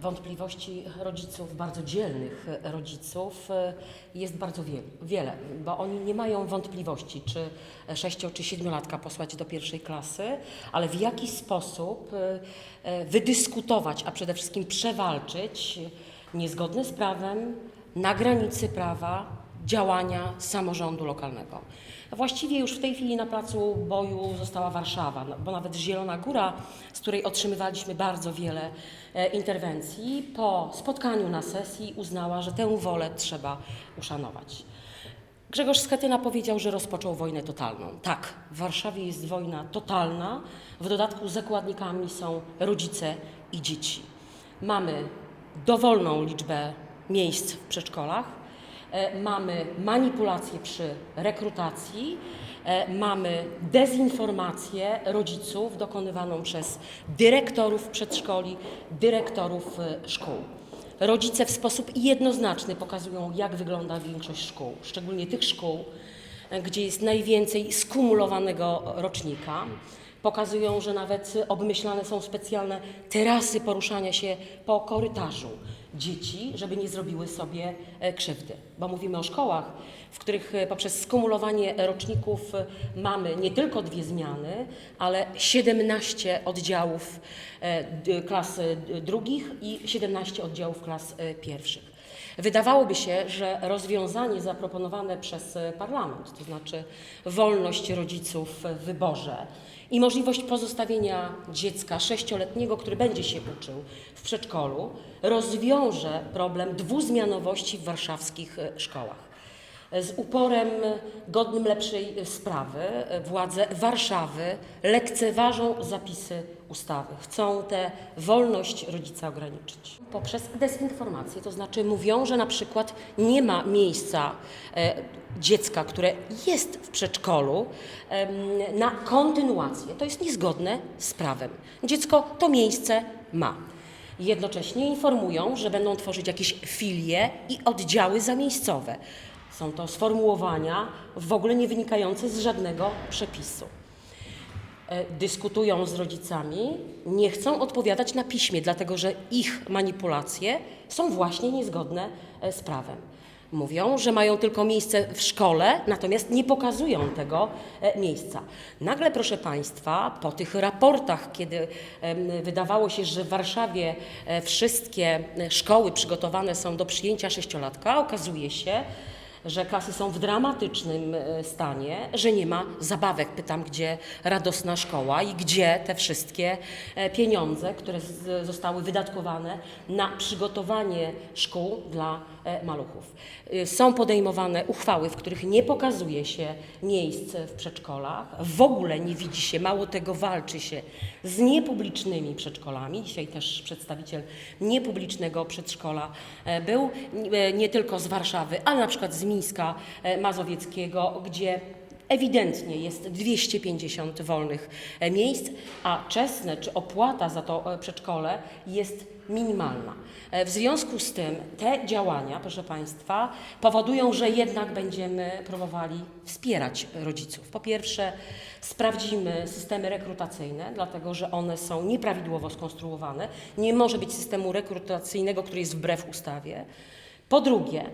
Wątpliwości rodziców, bardzo dzielnych rodziców e, jest bardzo wie, wiele, bo oni nie mają wątpliwości, czy sześcio czy siedmiolatka posłać do pierwszej klasy, ale w jaki sposób e, e, wydyskutować, a przede wszystkim przewalczyć niezgodne z prawem, na granicy prawa działania samorządu lokalnego. Właściwie już w tej chwili na placu boju została Warszawa, no, bo nawet Zielona Góra, z której otrzymywaliśmy bardzo wiele e, interwencji, po spotkaniu na sesji uznała, że tę wolę trzeba uszanować. Grzegorz Schetyna powiedział, że rozpoczął wojnę totalną. Tak, w Warszawie jest wojna totalna. W dodatku zakładnikami są rodzice i dzieci. Mamy dowolną liczbę miejsc w przedszkolach, mamy manipulacje przy rekrutacji, e, mamy dezinformację rodziców dokonywaną przez dyrektorów przedszkoli, dyrektorów e, szkół. Rodzice w sposób jednoznaczny pokazują, jak wygląda większość szkół, szczególnie tych szkół, e, gdzie jest najwięcej skumulowanego rocznika. Pokazują, że nawet obmyślane są specjalne terasy poruszania się po korytarzu dzieci, żeby nie zrobiły sobie e, krzywdy. Bo mówimy o szkołach, w których e, poprzez skumulowanie roczników e, mamy nie tylko dwie zmiany, ale 17 oddziałów klas drugich i 17 oddziałów klas pierwszych. Wydawałoby się, że rozwiązanie zaproponowane przez parlament, to znaczy wolność rodziców w wyborze i możliwość pozostawienia dziecka sześcioletniego, który będzie się uczył w przedszkolu, rozwiąże problem dwuzmianowości w warszawskich szkołach. Z uporem godnym lepszej sprawy władze Warszawy lekceważą zapisy ustawy. Chcą tę wolność rodzica ograniczyć. Poprzez dezinformację, to znaczy mówią, że na przykład nie ma miejsca e, dziecka, które jest w przedszkolu, na kontynuację. To jest niezgodne z prawem. Dziecko to miejsce ma. Jednocześnie informują, że będą tworzyć jakieś filie i oddziały zamiejscowe. Są to sformułowania w ogóle nie wynikające z żadnego przepisu. E, Dyskutują z rodzicami, nie chcą odpowiadać na piśmie, dlatego że ich manipulacje są właśnie niezgodne e, z prawem. Mówią, że mają tylko miejsce w szkole, natomiast nie pokazują tego e, miejsca. Nagle, proszę Państwa, po tych raportach, kiedy wydawało się, że w Warszawie wszystkie szkoły przygotowane są do przyjęcia sześciolatka, okazuje się, że klasy są w dramatycznym e, stanie, że nie ma zabawek. Pytam, gdzie radosna szkoła i gdzie te wszystkie e, pieniądze, które zostały wydatkowane na przygotowanie szkół dla e, maluchów. Są podejmowane uchwały, w których nie pokazuje się miejsc w przedszkolach, w ogóle nie widzi się, mało tego walczy się z niepublicznymi przedszkolami. Dzisiaj też przedstawiciel niepublicznego przedszkola był, nie tylko z Warszawy, ale na przykład z Mińska e, Mazowieckiego, gdzie ewidentnie jest 250 wolnych e, miejsc, a czesne czy opłata za to e, przedszkole jest minimalna. W związku z tym te działania, proszę Państwa, powodują, że jednak będziemy próbowali wspierać rodziców. Po pierwsze, sprawdzimy systemy rekrutacyjne, dlatego że one są nieprawidłowo skonstruowane. Nie może być systemu rekrutacyjnego, który jest wbrew ustawie. Po drugie,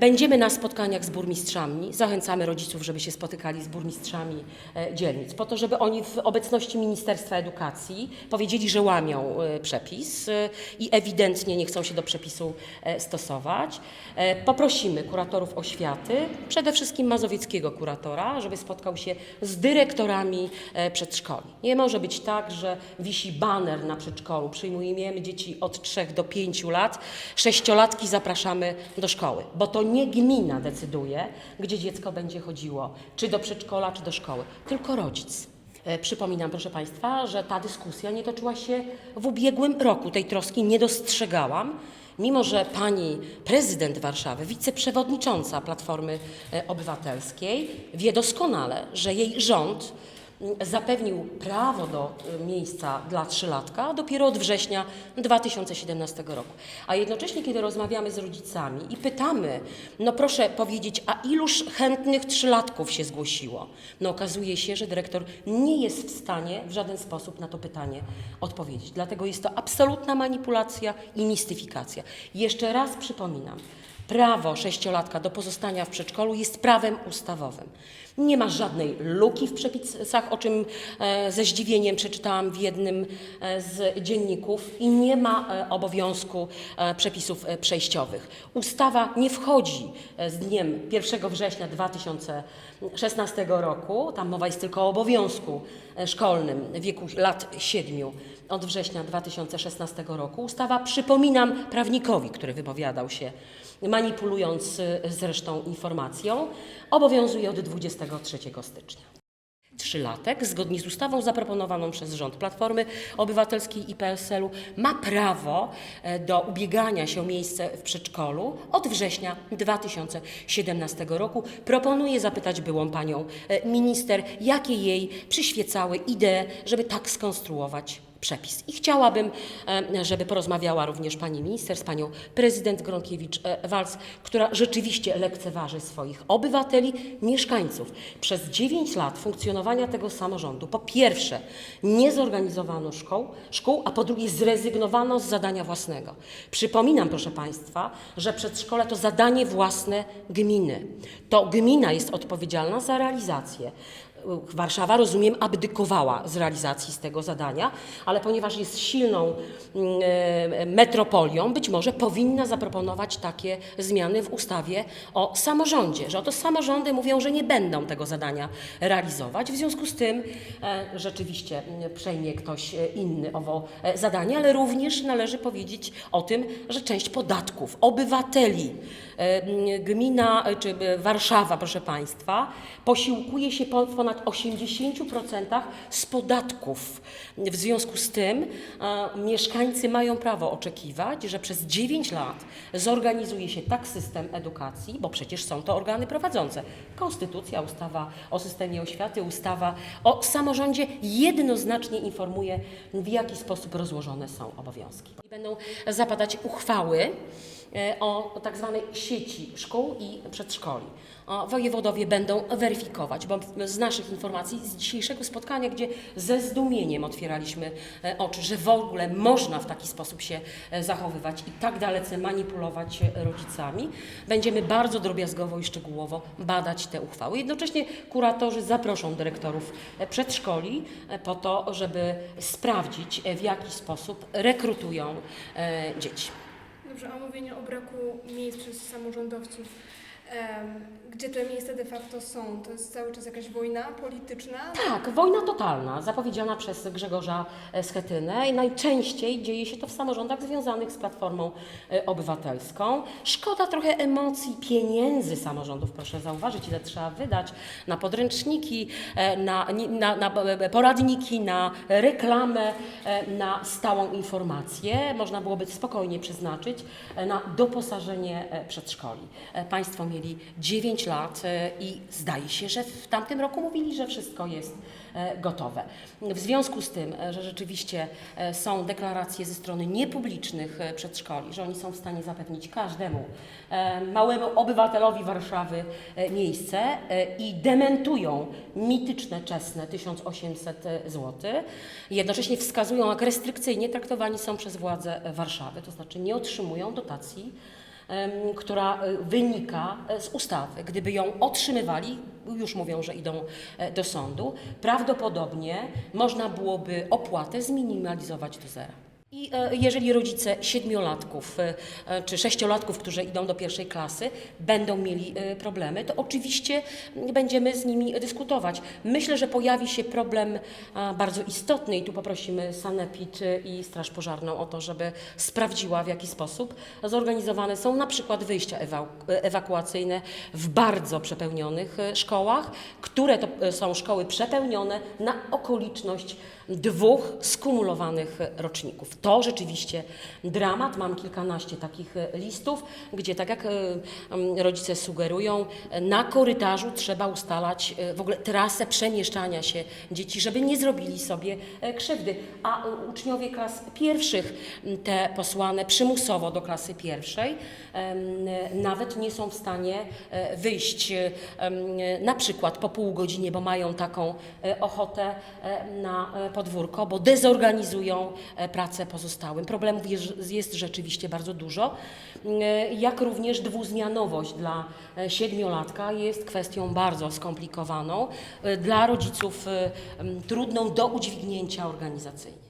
Będziemy na spotkaniach z burmistrzami. Zachęcamy rodziców, żeby się spotykali z burmistrzami e, dzielnic, po to, żeby oni w obecności Ministerstwa Edukacji powiedzieli, że łamią e, przepis e, i ewidentnie nie chcą się do przepisu e, stosować. E, Poprosimy kuratorów oświaty, przede wszystkim mazowieckiego kuratora, żeby spotkał się z dyrektorami e, przedszkoli. Nie może być tak, że wisi baner na przedszkolu, przyjmujemy dzieci od 3 do 5 lat, sześciolatki zapraszamy do szkoły, bo to nie gmina decyduje, gdzie dziecko będzie chodziło, czy do przedszkola, czy do szkoły, tylko rodzic. E, Przypominam, proszę Państwa, że ta dyskusja nie toczyła się w ubiegłym roku. Tej troski nie dostrzegałam, mimo że pani prezydent Warszawy, wiceprzewodnicząca Platformy e, Obywatelskiej, wie doskonale, że jej rząd zapewnił prawo do y, miejsca dla trzylatka dopiero od września 2017 roku. A jednocześnie, kiedy rozmawiamy z rodzicami i pytamy, no proszę powiedzieć, a iluż chętnych trzylatków się zgłosiło? No okazuje się, że dyrektor nie jest w stanie w żaden sposób na to pytanie odpowiedzieć. Dlatego jest to absolutna manipulacja i mistyfikacja. Jeszcze raz przypominam, Prawo sześciolatka do pozostania w przedszkolu jest prawem ustawowym. Nie ma żadnej luki w przepisach, o czym e, ze zdziwieniem przeczytałam w jednym e, z dzienników, i nie ma e, obowiązku przepisów przejściowych. Ustawa nie wchodzi z dniem 1 września 2016 roku, tam mowa jest tylko o obowiązku szkolnym w wieku lat 7 od września 2016 roku. Ustawa, przypominam prawnikowi, który wypowiadał się manipulując y, zresztą informacją, obowiązuje od 23 stycznia. Trzylatek, zgodnie z ustawą zaproponowaną przez rząd Platformy Obywatelskiej i PSL-u, ma prawo e, do ubiegania się o miejsce w przedszkolu od września 2017 roku. Proponuję zapytać byłą panią e, minister, jakie jej przyświecały idee, żeby tak skonstruować przepis. I chciałabym, e, żeby porozmawiała również pani minister z panią prezydent Gronkiewicz-Walc, która rzeczywiście lekceważy swoich obywateli, mieszkańców. Przez 9 lat funkcjonowania tego samorządu, po pierwsze, nie zorganizowano szkół, szkół, a po drugie, zrezygnowano z zadania własnego. Przypominam, proszę państwa, że przedszkole to zadanie własne gminy. To gmina jest odpowiedzialna za realizację. Warszawa, rozumiem, abdykowała z realizacji z tego zadania, ale ponieważ jest silną mm, e, metropolią, być może powinna zaproponować takie zmiany w ustawie o samorządzie, że oto samorządy mówią, że nie będą tego zadania realizować. W związku z tym e, rzeczywiście mm, przejmie ktoś e, inny owo zadanie, ale również należy powiedzieć o tym, że część podatków obywateli, gmina czy Warszawa, proszę Państwa, posiłkuje się po- w ponad 80% z podatków. W związku z tym mieszkańcy mają prawo oczekiwać, że przez 9 lat zorganizuje się tak system edukacji, bo przecież są to organy prowadzące. Konstytucja, ustawa o systemie oświaty, ustawa o samorządzie jednoznacznie informuje, w jaki sposób rozłożone są obowiązki. Będą zapadać uchwały o tak zwanej sieci szkół i przedszkoli. Wojewodowie będą weryfikować, bo z naszych informacji z dzisiejszego spotkania, gdzie ze zdumieniem otwieraliśmy e, oczy, że w ogóle można w taki sposób się e, zachowywać i tak dalece manipulować e, rodzicami, będziemy bardzo drobiazgowo i szczegółowo badać te uchwały. Jednocześnie kuratorzy zaproszą dyrektorów e, przedszkoli e, po to, żeby sprawdzić, e, w jaki sposób rekrutują e, dzieci. Dobrze, a mówienie o braku miejsc przez samorządowców, gdzie te miejsca de facto są, to jest cały czas jakaś wojna polityczna? Tak, wojna totalna, zapowiedziana przez Grzegorza e, Schetynę najczęściej dzieje się to w samorządach związanych z Platformą e, Obywatelską. Szkoda trochę emocji, pieniędzy samorządów, proszę zauważyć, ile trzeba wydać na podręczniki, e, na, na, na poradniki, na reklamę, na stałą informację. Można byłoby spokojnie przeznaczyć na doposażenie przedszkoli. Państwo mieli 9 lat e, i zdaje się, że w tamtym roku mówili, że wszystko jest e, gotowe. W związku z tym, e, że rzeczywiście są deklaracje ze strony niepublicznych przedszkoli, że oni są w stanie zapewnić każdemu małemu obywatelowi Warszawy miejsce i dementują mityczne czesne 1800 zł, jednocześnie wskazują, jak restrykcyjnie traktowani są przez władze Warszawy, to znaczy nie otrzymują dotacji która e, wynika e, z ustawy. Gdyby ją otrzymywali, już mówią, że idą e, do sądu, prawdopodobnie można byłoby opłatę zminimalizować do zera. I e, jeżeli rodzice siedmiolatków e, e, czy sześciolatków, którzy idą do pierwszej klasy, będą mieli problemy, to oczywiście będziemy z nimi dyskutować. Myślę, że pojawi się problem bardzo istotny i tu poprosimy Sanepid i Straż Pożarną o to, żeby sprawdziła w jaki sposób zorganizowane są na przykład wyjścia ewa- ewakuacyjne w bardzo przepełnionych szkołach, które to są szkoły przepełnione na okoliczność dwóch skumulowanych roczników. To rzeczywiście dramat. Mam kilkanaście takich e, listów, gdzie tak jak e, rodzice sugerują, na korytarzu trzeba ustalać e, w ogóle trasę przemieszczania się dzieci, żeby nie zrobili sobie krzywdy. A uczniowie klas pierwszych, te posłane przymusowo do klasy pierwszej, nawet nie są w stanie wyjść na przykład po pół godzinie, bo mają taką ochotę na podwórko, bo dezorganizują e, pracę pozostałym. Problemów jest, rzeczywiście bardzo dużo, E, jak również dwuzmianowość dla e, siedmiolatka jest kwestią bardzo skomplikowaną, dla rodziców trudną do udźwignięcia organizacyjnie.